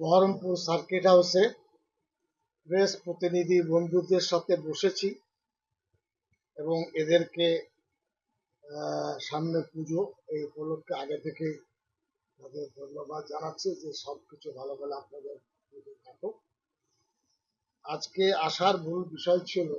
Baharampur circuit হাউসে press প্রতিনিধি বন্ধুদের সাথে বসেছি এবং এদেরকে সামনে পুজো এই উপলক্ষে আগে থেকে তাদের ধন্যবাদ জানাচ্ছি যে সব কিছু ভালো ভালো আপনাদের কাটুক। আজকে আসার মূল বিষয় ছিল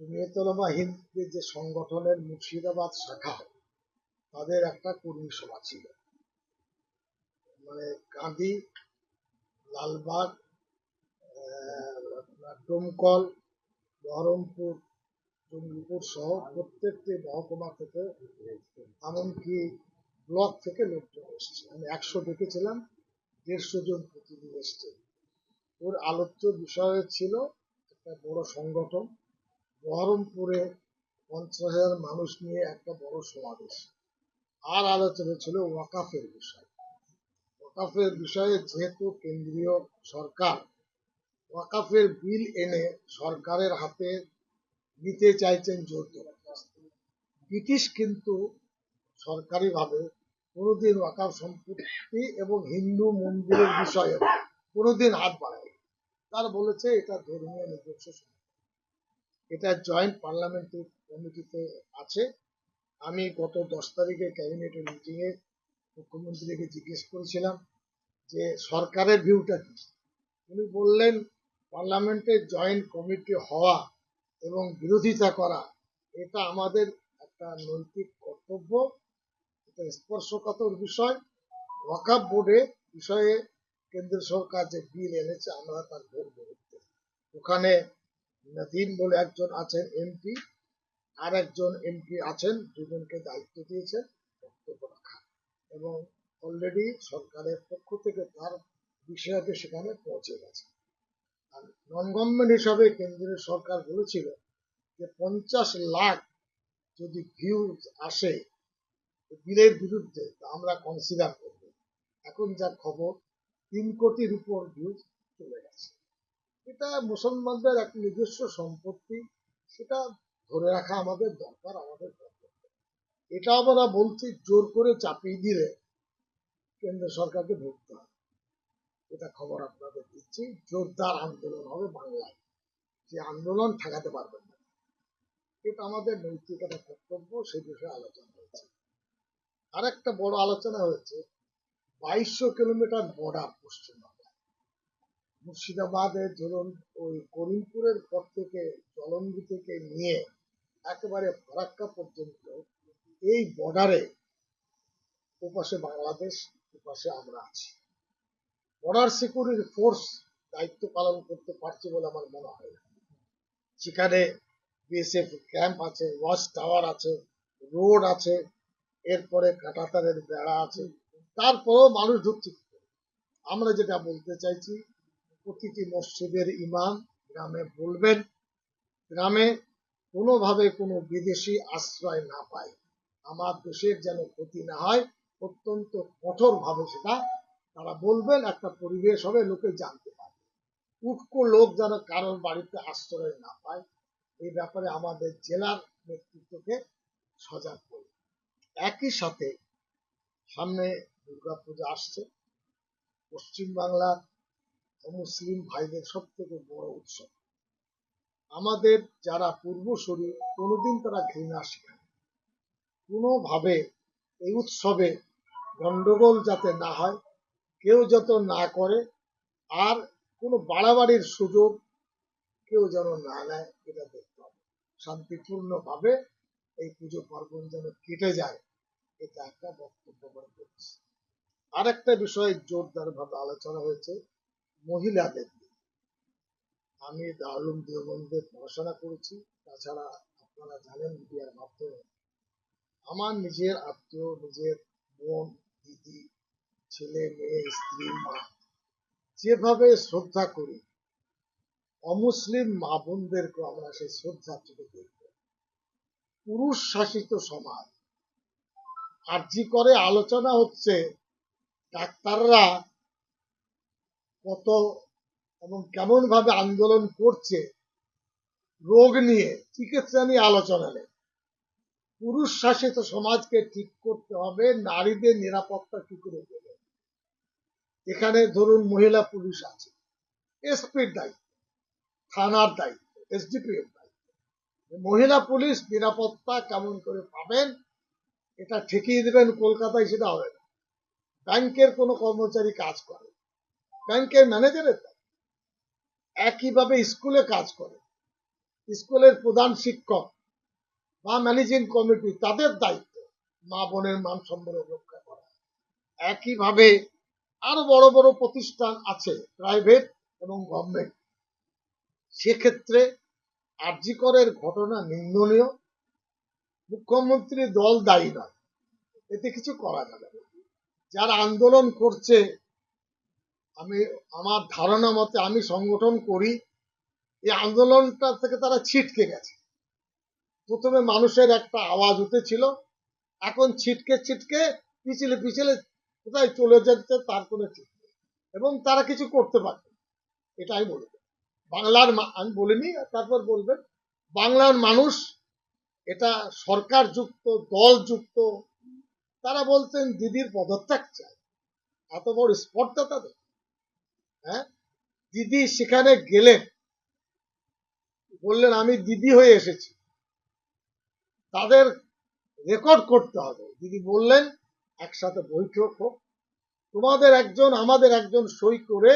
নিয়তলমা হিন্দের যে সংগঠনের মুর্শিদাবাদ শাখা তাদের একটা কর্মী সভা ছিল। মানে কাঁদি লালবাগ ডোমকল, বহরমপুর, জঙ্গিপুর সহ প্রত্যেকটি মহকুমা থেকে, এমনকি ব্লক থেকে লোকজন এসছে। আমি একশো ডেকেছিলাম দেড়শো জন প্রতিদিন এসছে। ওর আলোচ্য বিষয় ছিল একটা বড় সংগঠন। বহরমপুরে পঞ্চাশ হাজার মানুষ নিয়ে একটা বড় সমাবেশ। আর আলোচনা ছিল ওয়াকাফের বিষয়। ওয়াকাফের বিষয়ে যেহেতু কেন্দ্রীয় সরকার, ওয়াকাফের বিল এনে সরকারের হাতে নিতে চাইছেন জোর ব্রিটিশ কিন্তু সরকারিভাবে কোনোদিন ওয়াকাফ সম্পত্তি এবং হিন্দু মন্দিরের বিষয়ে কোনোদিন হাত বাড়ায় তার বলেছে এটা ধর্মীয় নিজস্ব এটা জয়েন্ট পার্লামেন্টারি কমিটিতে আছে। আমি গত দশ তারিখে ক্যাবিনেটের মিটিংয়ে মুখ্যমন্ত্রীকে জিজ্ঞেস করেছিলাম যে সরকারের ভিউটা কি? উনি বললেন পার্লামেন্টের জয়েন্ট কমিটি হওয়া এবং বিরোধিতা করা, এটা আমাদের একটা নৈতিক কর্তব্য, এটা স্পর্শকাতর বিষয়। ওয়াকাফ বোর্ডে বিষয়ে কেন্দ্র সরকার যে বিল এনেছে, আমরা তার ভোট বিরুদ্ধে ওখানে নদীন বলে একজন আছেন এমপি আর একজন এমপি আছেন, দুজনকে দায়িত্ব দিয়েছে বক্তব্য রাখা এবং অলরেডি সরকারের পক্ষ থেকে তার বিষয়টি সেখানে পৌঁছে গেছে। আর নন গভর্নমেন্ট হিসাবে কেন্দ্রীয় সরকার বলেছিল যে পঞ্চাশ লাখ যদি ভিউজ আসে বিলের বিরুদ্ধে আমরা কনসিডার করব। এখন যা খবর, তিন কোটির উপর ভিউজ চলে গেছে। এটা মুসলমানদের এক নিজস্ব সম্পত্তি, সেটা ধরে রাখা আমাদের দরকার, আমাদের এটা আমরা বলছি, জোর করে চাপিয়ে দিলে কেন্দ্র সরকারকে ভুগতে হবে। এটা খবর আপনাদের দিচ্ছি, জোরদার আন্দোলন হবে বাংলায়। যে আন্দোলন ঠেকাতে পারবেন না। এটা আমাদের নৈতিক একটা কর্তব্য, সেই বিষয়ে আলোচনা হয়েছে। আরেকটা বড় আলোচনা হয়েছে, বাইশশো কিলোমিটার বর্ডার পশ্চিমবাংলা মুর্শিদাবাদের ধরুন ওই করিমপুরের পর থেকে জলঙ্গি থেকে নিয়ে একেবারে ফারাক্কা পর্যন্ত এই বর্ডারে ওপাশে বাংলাদেশ ওপাশে আমরা আছি। বর্ডার সিকিউরিটি ফোর্স দায়িত্ব পালন করতে পারছে বলে আমার মনে হয় না। সেখানে বিএসএফ ক্যাম্প আছে ওয়াচ টাওয়ার আছে রোড আছে, এরপরে কাটাতারের বেড়া আছে, তারপরেও মানুষ ঢুকছে আমরা যেটা বলতে চাইছি, প্রতিটি মসজিদের ইমাম গ্রামে বলবেন, গ্রামে কোনোভাবে কোনো বিদেশি আশ্রয় না পায়। আমার দেশের যেন ক্ষতি না হয়, অত্যন্ত কঠোরভাবে সেটা তারা বলবেন, একটা পরিবেশ হবে, লোকে জানতে পারবে। উটকো লোক যেন কারোর বাড়িতে আশ্রয় না পায়, এই ব্যাপারে আমাদের জেলার নেতৃত্বকে সজাগ করবে একই সাথে সামনে দুর্গাপূজা আসছে। পশ্চিমবাংলার মুসলিম ভাইদের সব থেকে বড় উৎসব। আমাদের যারা পূর্বসূরি, কোনোদিন তারা ঘৃণা শেখায় কোনোভাবে এই উৎসবে গন্ডগোল যাতে না হয়, কেউ যত না করে, আর কোনো বাড়াবাড়ির সুযোগ কেউ যেন না নেয়, এটা দেখতে হবে শান্তিপূর্ণভাবে এই পুজো পার্বণ যেন কেটে যায়, এটা একটা বক্তব্য করে করছি আরেকটা বিষয় জোরদার ভাবে আলোচনা হয়েছে, মহিলাদের নিয়ে। আমি দারুল দেওবন্দে পড়াশোনা করেছি, তাছাড়া আপনারা জানেন মিডিয়ার মাধ্যমে আমার নিজের আত্মীয়, নিজের বোন, দিদি, ছেলে, মেয়ে, স্ত্রী, মা, যেভাবে শ্রদ্ধা করি, অমুসলিম মা বোনদেরকে আমরা সেই শ্রদ্ধা চোখে দেখব। পুরুষ শাসিত সমাজ আর্জি করে আলোচনা হচ্ছে, ডাক্তাররা কত এবং কেমন ভাবে আন্দোলন করছে, রোগ নিয়ে চিকিৎসা নিয়ে আলোচনা নেই পুরুষ শাসিত সমাজকে ঠিক করতে হবে, নারীদের নিরাপত্তা কি করে দেবে। এখানে ধরুন মহিলা পুলিশ আছে, এসপির দায়িত্ব, থানার দায়িত্ব এসডিপি এর দায়িত্ব। মহিলা পুলিশ নিরাপত্তা কেমন করে পাবেন, এটা ঠেকিয়ে দেবেন কলকাতায়, সেটা হবে না। ব্যাংকের কোনো কর্মচারী কাজ করে, ব্যাংকের ম্যানেজারের একইভাবে স্কুলে কাজ করে, স্কুলের প্রধান শিক্ষক বা ম্যানেজিং কমিটি, তাদের দায়িত্ব। মা বোনের মান সম্মান রক্ষা করা। একইভাবে আরও বড় বড় প্রতিষ্ঠান আছে, প্রাইভেট এবং গভর্নমেন্ট। সেক্ষেত্রে আর্যিকরের ঘটনা নিন্দনীয়। মুখ্যমন্ত্রী দল দায়ী নয়, এতে কিছু করা যাবে যারা আন্দোলন করছে, আমি, আমার ধারণা মতে আমি সংগঠন করি, এই আন্দোলনটা থেকে তারা ছিটকে গেছে। প্রথমে মানুষের একটা আওয়াজ উঠেছিল। এখন ছিটকে ছিটকে, পিছলে পিছলে কোথায় চলে যাচ্ছে তার কোনো ঠিক এবং তারা কিছু করতে পারবে। এটাই বলব। বাংলার আমি বলিনি, তারপর বলবেন, বাংলার মানুষ এটা সরকার যুক্ত দল যুক্ত তারা বলতেন দিদির পদত্যাগ চাই এত বড় স্পর্ধা তাদের। হ্যাঁ? দিদি সেখানে গেলেন। বললেন, আমি দিদি হয়ে এসেছি। তাদের রেকর্ড করতে হবে। দিদি বললেন, একসাথে বৈঠক হোক। তোমাদের একজন, আমাদের একজন সই করে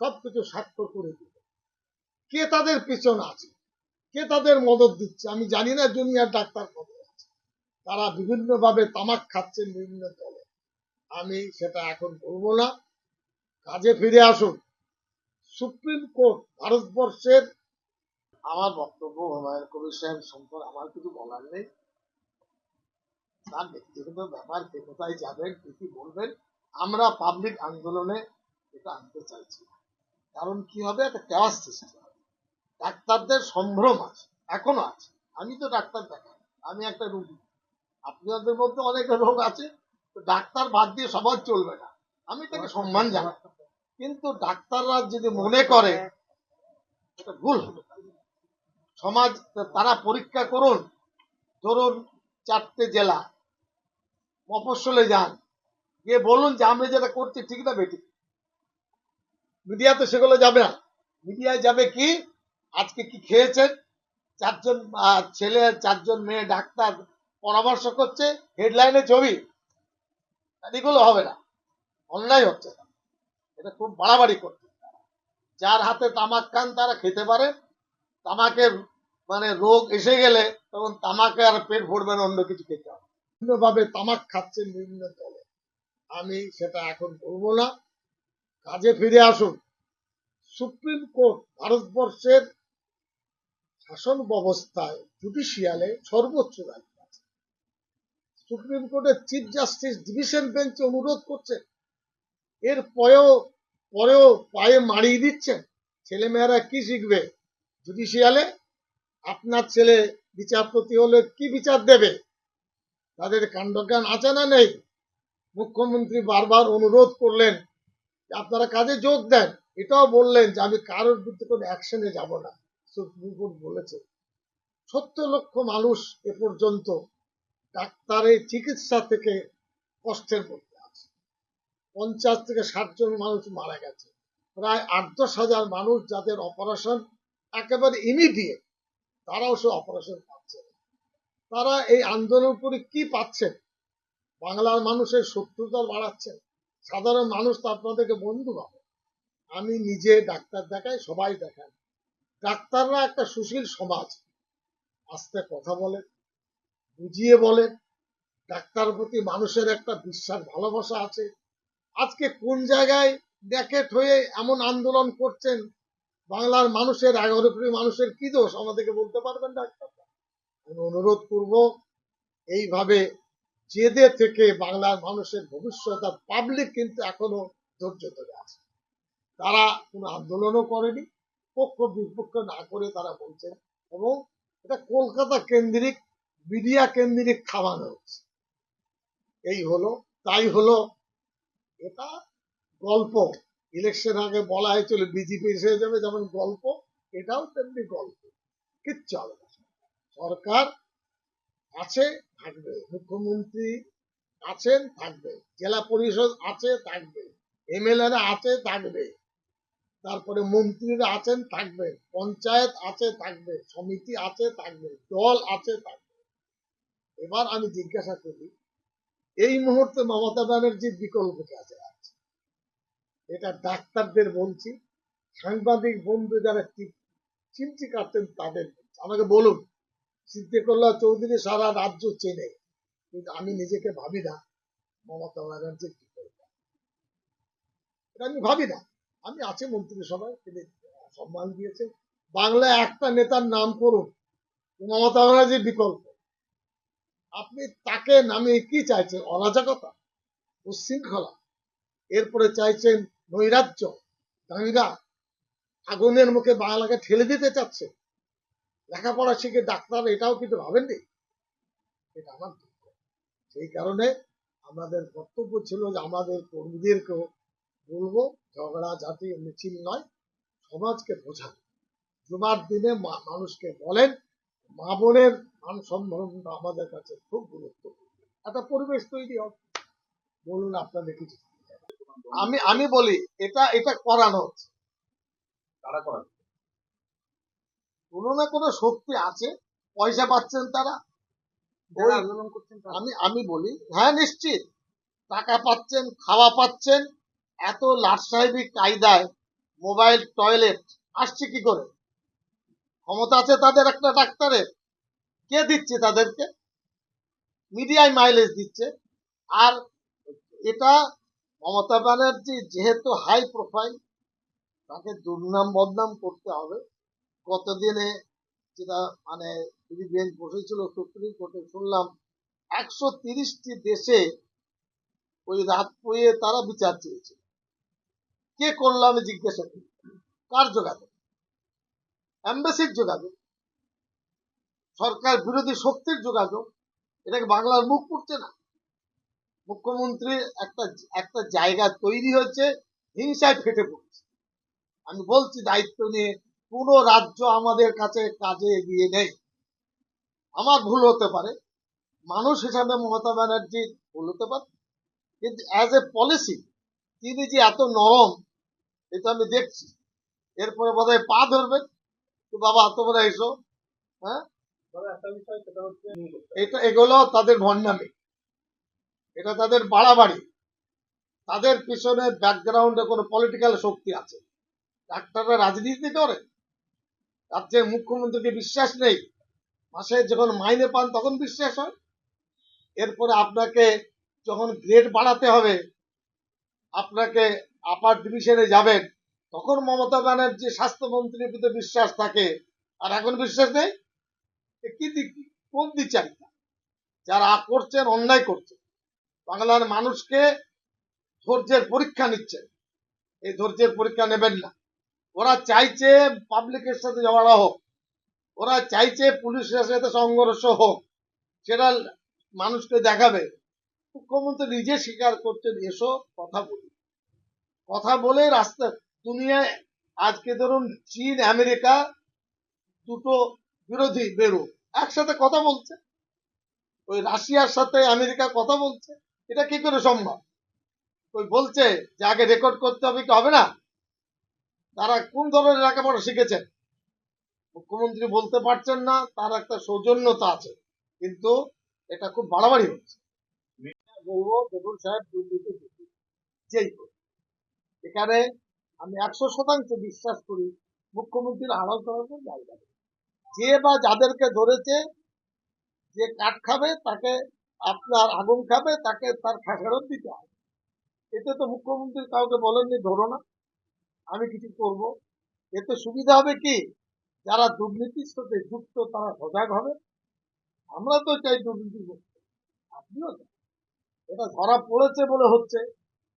সবকিছু স্বাক্ষর করে দিবে। কে তাদের পিছন আছে? কে তাদের মদত দিচ্ছে? আমি জানি না জুনিয়র ডাক্তার কত আছে। তারা বিভিন্ন ভাবে তামাক খাচ্ছেন বিভিন্ন দলে। আমি সেটা এখন বলব না। কাজে ফিরে আসুন। সুপ্রিম কোর্ট, ভারতবর্ষের আমার বক্তব্য হুমায়ুন কবির সাহেব সম্পর্কে আমার কিছু বলার নেই। তার ব্যক্তিগত ব্যাপার কে কোথায় যাবেন, কি কি বলবেন, আমরা পাবলিক আন্দোলনে এটা আনতে চাইছি। কারণ কি হবে? একটা ক্যাওয়াস সৃষ্টি হবে। ডাক্তারদের সম্ভ্রম আছে, এখনও আছে। আমি তো ডাক্তার দেখাই আমি একটা রুগী। আপনাদের মধ্যে অনেক রোগ আছে, তো ডাক্তার বাদ দিয়ে সবার চলবে না। আমি তাকে সম্মান জানাই। কিন্তু ডাক্তাররা যদি মনে করে, এটা ভুল হবে। সমাজ, তারা পরীক্ষা করুন। ধরুন চারটে জেলা মফস্বলে যান। গিয়ে বলুন যে, আমরা যেটা করছি ঠিক না বেটি বেঠিক মিডিয়াতে সেগুলো যাবে না। মিডিয়ায় যাবে কি? আজকে কি খেয়েছেন? চারজন ছেলে, চারজন মেয়ে ডাক্তার পরামর্শ করছে হেডলাইনে ছবি। এগুলো হবে না। অন্যায় হচ্ছে না। এটা খুব বাড়াবাড়ি করছে। যার হাতে তামাক খান, তারা খেতে পারে। তামাকের মানে রোগ এসে গেলে তখন তামাকে আর পেট ভরবে না, অন্য কিছু খেতে হবে। বিভিন্নভাবে তামাক খাচ্ছেন বিভিন্ন দলে। আমি সেটা এখন বলব না। কাজে ফিরে আসুন। সুপ্রিম কোর্ট ভারতবর্ষের শাসন ব্যবস্থায় জুডিশিয়ালে সর্বোচ্চ দায়িত্ব আছে। সুপ্রিম কোর্টের চিফ জাস্টিস ডিভিশন বেঞ্চে অনুরোধ করছেন। এর পরেও পরেও পায়ে মারিয়ে দিচ্ছেন। ছেলেমেয়েরা কি শিখবে জুডিশিয়ালে? আপনার ছেলে বিচারপতি হলে কি বিচার দেবে? তাদের কাণ্ডজ্ঞান আছে না নেই? মুখ্যমন্ত্রী বারবার অনুরোধ করলেন আপনারা কাজে যোগ দেন। এটাও বললেন যে আমি কারোর বিরুদ্ধে কোনো অ্যাকশনে যাব না, সুপ্রিম কোর্ট বলেছে। সত্তর লক্ষ মানুষ এ পর্যন্ত ডাক্তারের চিকিৎসা থেকে কষ্টের মধ্যে আছে। পঞ্চাশ থেকে ষাট জন মানুষ মারা গেছে। প্রায় আট দশ হাজার মানুষ যাদের অপারেশন একেবারে ইমিডিয়েট তারাও সে অপারেশন পাচ্ছে না। তারা এই আন্দোলন করে কি পাচ্ছেন? বাংলার মানুষের শত্রুতা বাড়াচ্ছেন। সাধারণ মানুষ তো আপনাদেরকে বন্ধু ভাবে আমি নিজে ডাক্তার দেখাই, সবাই দেখায়। ডাক্তাররা একটা সুশীল সমাজ। আস্তে কথা বলেন, বুঝিয়ে বলেন। ডাক্তার প্রতি মানুষের একটা বিশ্বাস, ভালোবাসা আছে। আজকে কোন জায়গায় ড্যাকেট হয়ে এমন আন্দোলন করছেন? বাংলার মানুষের, এগারো কোটি মানুষের কি দোষ? আমাদেরকে বলতে পারবেন ডাক্তার? আমি অনুরোধ করব, এইভাবে জেদে থেকে বাংলার মানুষের ভবিষ্যৎ আর পাবলিক কিন্তু এখনও ধৈর্য ধরে আছে। তারা কোনো আন্দোলনও করেনি, পক্ষ বিপক্ষ না করে তারা বলছেন এবং এটা কলকাতা কেন্দ্রিক, মিডিয়া কেন্দ্রিক খাওয়ানো হচ্ছে। এই হলো, তাই হলো এটা গল্প। ইলেকশন আগে বলা হয়েছিল বিজেপি এসে যাবে যেমন গল্প, এটাও তেমনি গল্প। কিচ্ছু হবে না সরকার আছে, থাকবে। মুখ্যমন্ত্রী আছেন, থাকবে। জেলা পরিষদ আছে, থাকবে। এমএলএরা আছে, থাকবে। তারপরে মন্ত্রীরা আছেন, থাকবে। পঞ্চায়েত আছে, থাকবে। সমিতি আছে, থাকবে। দল আছে, থাকবে। এবার আমি জিজ্ঞাসা করি, এই মুহূর্তে মমতা ব্যানার্জির বিকল্প আছে। এটা ডাক্তারদের বলছি, সাংবাদিক বন্ধু যারা চি- চিনচি কাটতেন তাদের। আমাকে বলুন। সিদ্দিকুল্লাহ চৌধুরী সারা রাজ্য চেনে। কিন্তু আমি নিজেকে ভাবি না, মমতা ব্যানার্জির বিকল্প এটা আমি ভাবি না। আমি আছি মন্ত্রিসভায়, তিনি সম্মান দিয়েছেন। বাংলায় একটা নেতার নাম করুন, মমতা ব্যানার্জির বিকল্প। আপনি তাকে নামে কি চাইছেন? অরাজকতা? উশৃঙ্খলা এরপরে চাইছেন নৈরাজ্য? দাঙ্গা? আগুনের মুখে বাংলাকে ঠেলে দিতে চাচ্ছে? লেখাপড়া শিখে ডাক্তার এটাও কিন্তু ভাবেননি। এটা আমার দুঃখ। সেই কারণে আমাদের কর্তব্য ছিল যে আমাদের কর্মীদেরকেও বলব ঝগড়া ঝাঁটি মিছিল নয় সমাজকে বোঝান। জুমার দিনে মানুষকে বলেন মা বোনের মান সম্মানটা আমাদের কাছে খুব গুরুত্বপূর্ণ। একটা পরিবেশ তৈরি হবে বলুন আপনাদের কিছু। আমি আমি বলি এটা এটা করানো হচ্ছে। তারা করেন কোনো না কোনো শক্তি আছে? পয়সা পাচ্ছেন তারা? আন্দোলন করছেন আমি আমি বলি হ্যাঁ নিশ্চিত। টাকা পাচ্ছেন খাওয়া পাচ্ছেন এত লাট সাহেবী কায়দায় মোবাইল টয়লেট আসছে কি করে? ক্ষমতা আছে তাদের একটা ডাক্তারের। কে দিচ্ছে তাদেরকে? মিডিয়ায় মাইলেজ দিচ্ছে। আর এটা মমতা ব্যানার্জি যেহেতু হাই প্রোফাইল তাকে দুর্নাম বদনাম করতে হবে। গতদিনে যেটা মানে তিনি বেঞ্চ বসেছিল সুপ্রিম কোর্টে শুনলাম একশো তিরিশটি দেশে ওই রাত পয়ে তারা বিচার চেয়েছে। কে করল আমি জিজ্ঞাসা করি। কার যোগাযোগ? অ্যাম্বাসির যোগাযোগ। সরকার বিরোধী শক্তির যোগাযোগ। এটাকে বাংলার মুখ করছে না। মুখ্যমন্ত্রী একটা একটা জায়গা তৈরি হয়েছে, হিংসায় ফেটে পড়ছে। আমি বলছি দায়িত্ব নিয়ে কোন রাজ্য আমাদের কাছে কাজে এগিয়ে নেই। আমার ভুল হতে পারে। মানুষ হিসাবে মমতা ব্যানার্জি ভুল হতে পারে। কিন্তু অ্যাজ এ পলিসি তিনি যে এত নরম, এটা আমি দেখছি। এরপরে বোধহয় পা ধরবেন তো বাবা, তোমরা এসো। হ্যাঁ? এটা এগুলো তাদের ভণ্ডামি। এটা তাদের বাড়াবাড়ি। তাদের পিছনে ব্যাকগ্রাউন্ডে কোনো পলিটিক্যাল শক্তি আছে। ডাক্তাররা রাজনীতি করে। রাজ্যের মুখ্যমন্ত্রীকে বিশ্বাস নেই? মাসে যখন মাইনে পান তখন বিশ্বাস হয়? এরপরে আপনাকে যখন গ্রেড বাড়াতে হবে, আপনাকে আপার ডিভিশনে যাবেন, তখন মমতা ব্যানার্জি স্বাস্থ্যমন্ত্রীর প্রতি বিশ্বাস থাকে। আর এখন বিশ্বাস নেই? কি দিক কোন বিচারিতা যারা করছেন, অন্যায় করছেন। বাংলার মানুষকে ধৈর্যের পরীক্ষা নিচ্ছেন। এই ধৈর্যের পরীক্ষা নেবেন না। ওরা চাইছে পাবলিকের সাথে ঝগড়া হোক। ওরা চাইছে পুলিশের সাথে সংঘর্ষ হোক। সেটা মানুষকে দেখাবে। মুখ্যমন্ত্রী নিজে স্বীকার করছেন, এসো কথা বলি। কথা বলে রাস্তা দুনিয়ায় আজকে ধরুন চীন, আমেরিকা দুটো বিরোধী বেরো একসাথে কথা বলছে। ওই রাশিয়ার সাথে আমেরিকা কথা বলছে। এটা কি করে সম্ভব? ওই বলছে যে আগে রেকর্ড করতে হবে কি হবে না? তারা কোন ধরনের লেখাপড়া শিখেছেন? মুখ্যমন্ত্রী বলতে পারছেন না, তার একটা সৌজন্যতা আছে। কিন্তু এটা খুব বাড়াবাড়ি হচ্ছে। এখানে আমি একশো শতাংশ বিশ্বাস করি, মুখ্যমন্ত্রীর আড়াল করার কোনো জায়গা। যে বা যাদেরকে ধরেছে, যে কাঠ খাবে, তাকে আপনার আগুন খাবে, তাকে তার খেসারত দিতে হবে। এতে তো মুখ্যমন্ত্রী কাউকে বলেননি, ধরো না। আমি কিছু করব। এতে সুবিধা হবে কি? যারা দুর্নীতির সাথে যুক্ত, তারা সজাগ হবে। আমরা তো চাই দুর্নীতি মুক্ত। আপনিও এটা ধরা পড়েছে বলে হচ্ছে।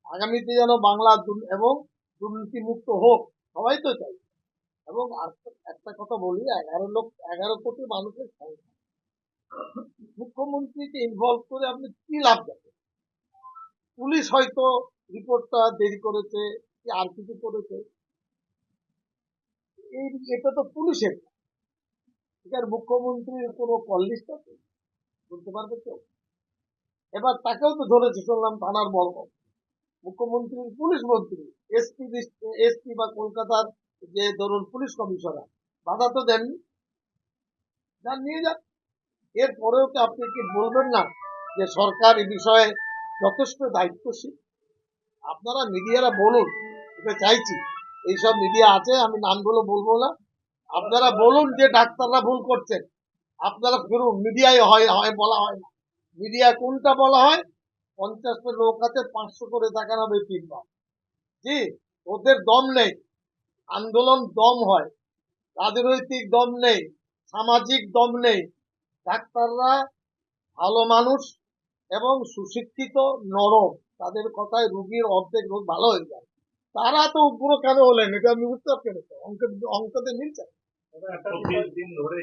আগামীতে যেন বাংলা এবং দুর্নীতি মুক্ত হোক, সবাই তো চাই এবং আর একটা কথা বলি, এগারো লোক, এগারো কোটি মানুষের সংখ্যা। মুখ্যমন্ত্রীকে ইনভলভ করে আপনি কি লাভ দেখেন? পুলিশ হয়তো রিপোর্টটা দেরি করেছে আর কিছু করেছে? এই এটা তো পুলিশের। এটার মুখ্যমন্ত্রীর কোনো কল লিস্ট আছে? বলতে পারবে কেউ? এবার তাকেও তো ধরেছে, শুনলাম থানার বড়। মুখ্যমন্ত্রীর পুলিশ মন্ত্রী এসপি এসপি বা কলকাতার যে ধরুন পুলিশ কমিশনার, বাধা তো দেননি। যান নিয়ে যান এরপরেও তো আপনি কি বলবেন না যে সরকার এ বিষয়ে যথেষ্ট দায়িত্বশীল? আপনারা মিডিয়ারা বলুন। এটা চাইছি। এইসব মিডিয়া আছে, আমি নামগুলো বলব না। আপনারা বলুন যে ডাক্তাররা ভুল করছেন। আপনারা ফিরুন মিডিয়ায় হয় হয়, বলা হয় না। মিডিয়া কোনটা বলা হয়? পঞ্চাশটা লোক আছে, পাঁচশো করে টাকা নেবে তিনবার। জি, ওদের দম নেই। আন্দোলন দম হয়। রাজনৈতিক দম নেই, সামাজিক দম নেই। ডাক্তাররা ভালো মানুষ এবং সুশিক্ষিত, নরম। তাদের কথায় রুগীর অর্ধেক রোগ ভালো হয়ে যায়। তারা তো উগ্র কেন হলেন? এটা আমি বুঝতে পারছি না। অঙ্ক অঙ্কতে মিলছে ধরে